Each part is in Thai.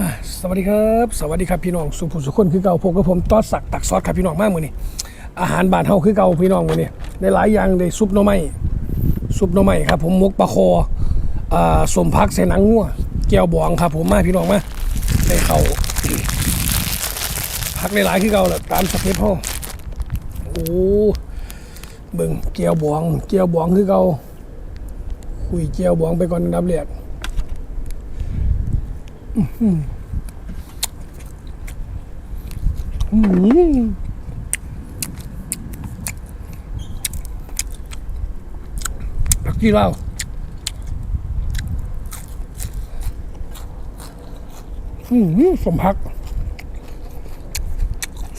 มาสวัสดีครับสวัสดีครับพี่น้องสุภุสุคนคือเก่าพบกับผมต้อสักตักซอสครับพี่น้องมากมือนี่อาหารบานเฮาคือเก่าพี่น้องมือนี่ในหลายอย่างเลยซุปหน่อไม้ซุปหน่อไม้ครับผมมกปลาคออ่าสมพักใส่หนังงัวแก้วบองครับผมมาพี่น้องมาในเขาพักในหลายคือเก่าแหละตามสเต็ปเฮาโอ้เบิ่งแก้วบองแก้วบองคือเก่าคุยแก้วบองไปก่อนนับแรก อักกี้เหล้าอืมสมพัก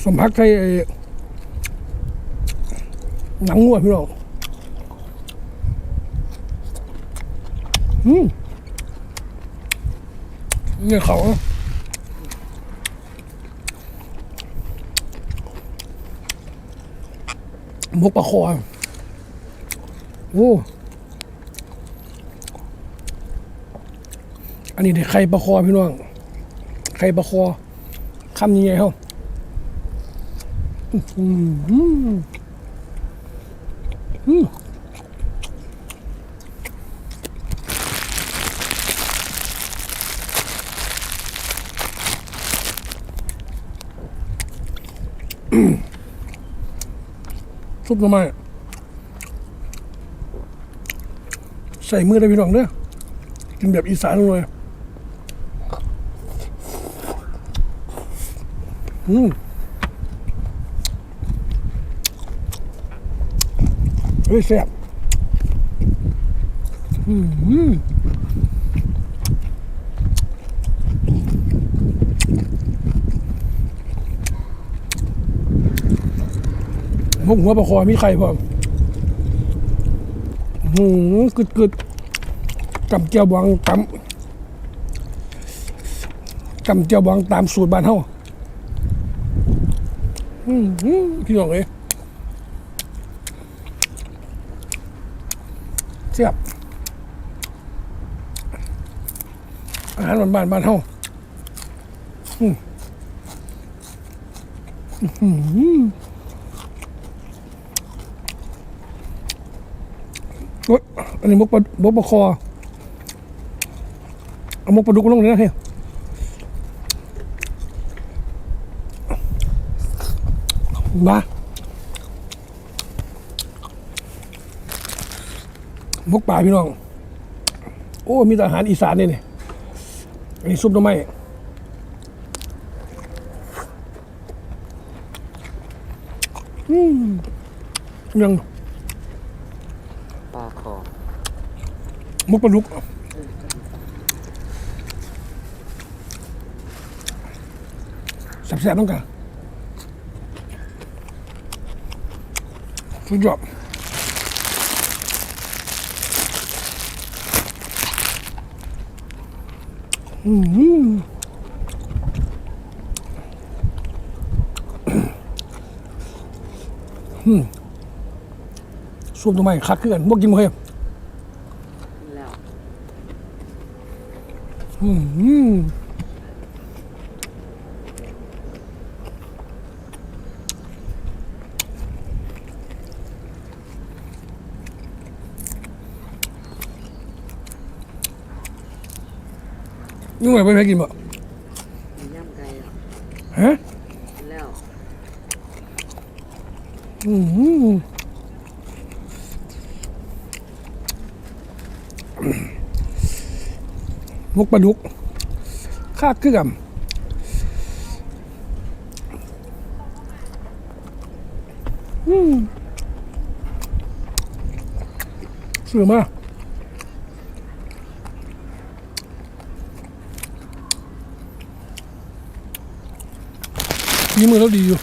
สมพักใช้หนังงัวพี่น้องอืม นี่ยเขามกปลาคอโอ้อันนี้เด็กไข่ปลาคอพี่น้อง ไข่ปลาคอคำยังไงเขาอืมอืม ซุปหน่อไม้ใส่มือได้พี่น้องเด้อกินแบบอีสานเลยอืมเฮ้ยแซ่บอืม พวกหัวปลาคอมีไข่พร้อมหืมกึดกึดกับเจียวบองตำกับเจียวบองตามสูตรบ้านเฮาอืมหืมพี่น้องเอ้ยเสียบอาหารบ้านบ้านเฮาอืมอื้อหือ โอันนี้มกปลามกปลาคอเอามกปลาดุกลงเลยนะเฮ้ยมามกป่าพี่น้อง โอ้ มีอาหารอีสานนี่นี่อันนี้ซุปหน่อไม้อืมยัง ปลาคอ มุกปลาดุกแซ่บๆต้องกันสุดยอดอืมอืมซุปทำไมคักขึ้นบ่กินบ่เฮ้ย แล้ว อืมยังไงไปแพ้กินบ่มีย่ำไก่แล้วฮะแล้วอืม มกปลาดุกค่าเครื่อง อืมสือมากนี่มือเราดีอยู่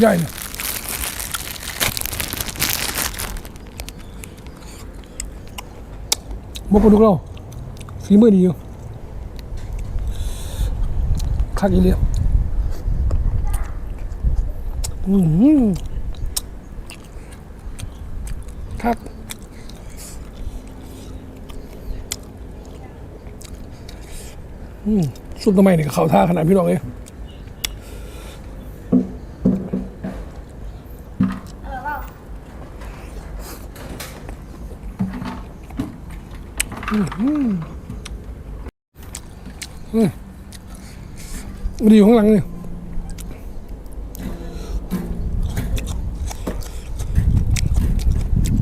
ใหญ่นี่ยมกปลาดุกเราฝีมือดีอยู่ คักอีเลียอืมคักอืมซุปหน้ำไม้นี่ก็เข้าท่าขนาดพี่น้องเลยเออว่า มันอยู่ข้างหลังนี่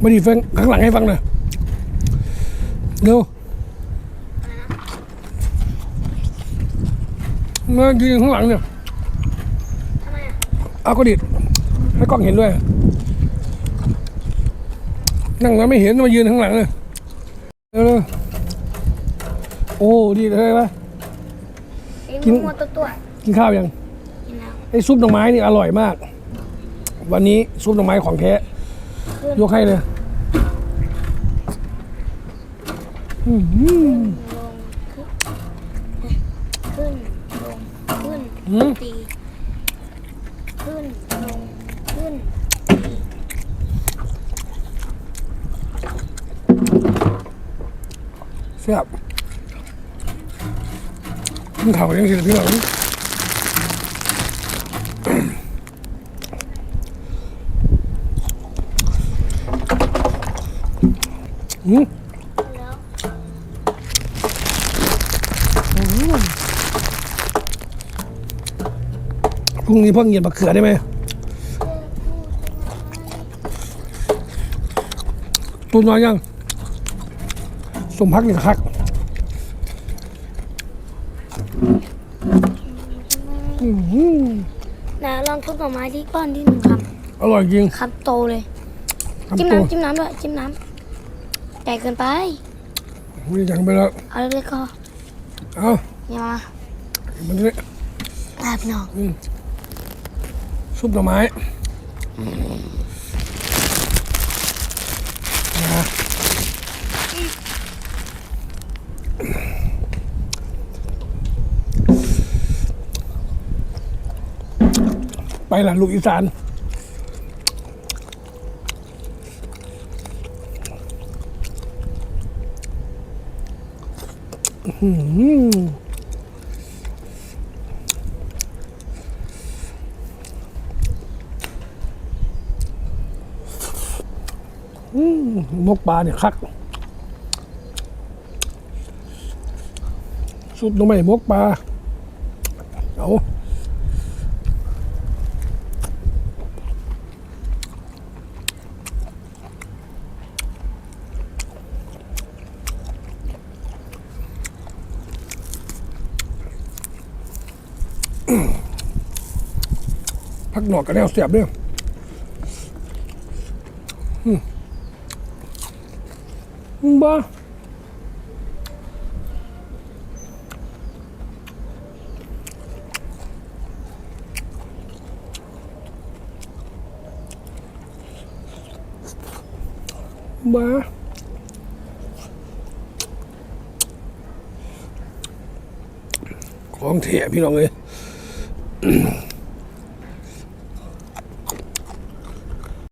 มาดีฟังข้างหลังให้ฟังหน่อยเร็วมายืนข้างหลังเนี่ยทำไมอะเอาก็ดิดให้กล้องเห็นด้วย นั่งแล้วไม่เห็นมายืนข้างหลังเลยเร็วๆโอ้ ดีเลยไอ้ กินมัวตัวตัวกินข้าวยังกินแล้วไอ้ซุปหน่อไม้นี่อร่อยมาก วันนี้ซุปหน่อไม้ของแท้ขึ้นยกให้เลยอื้อหือลงขึ้นลงขึ้นหืมตีขึ้นลงขึ้นแซ่บ กินข้าวยังสิพี่น้องอืมพรุ่งนี้พ่อเงียนมะเขือได้ไหมตุนน้อยยังสมพักหนี่คัก อื้อหือนะลองทุบหน่อไม้ที่ก้อนที่หนึ่งคอร่อยจริงำคำโตเลยคำจิ้มโตน้ำจิ้มน้ำด้วยจิ้มน้ำใหญ่เกินไปไม่ยังไปแล้วเอาเล็กๆก็เอาอย่ามามันจะได้ตาพี่น้องซุปหน่อไม้นะ ไปล่ะลูกอีสานอื้อหือมกปลาเนี่ยคักสุดลงไปมกปลาเอา พักหนอกกันแล้วเสียบเนี่ยบ้าบ้าของเถะพี่น้องเลย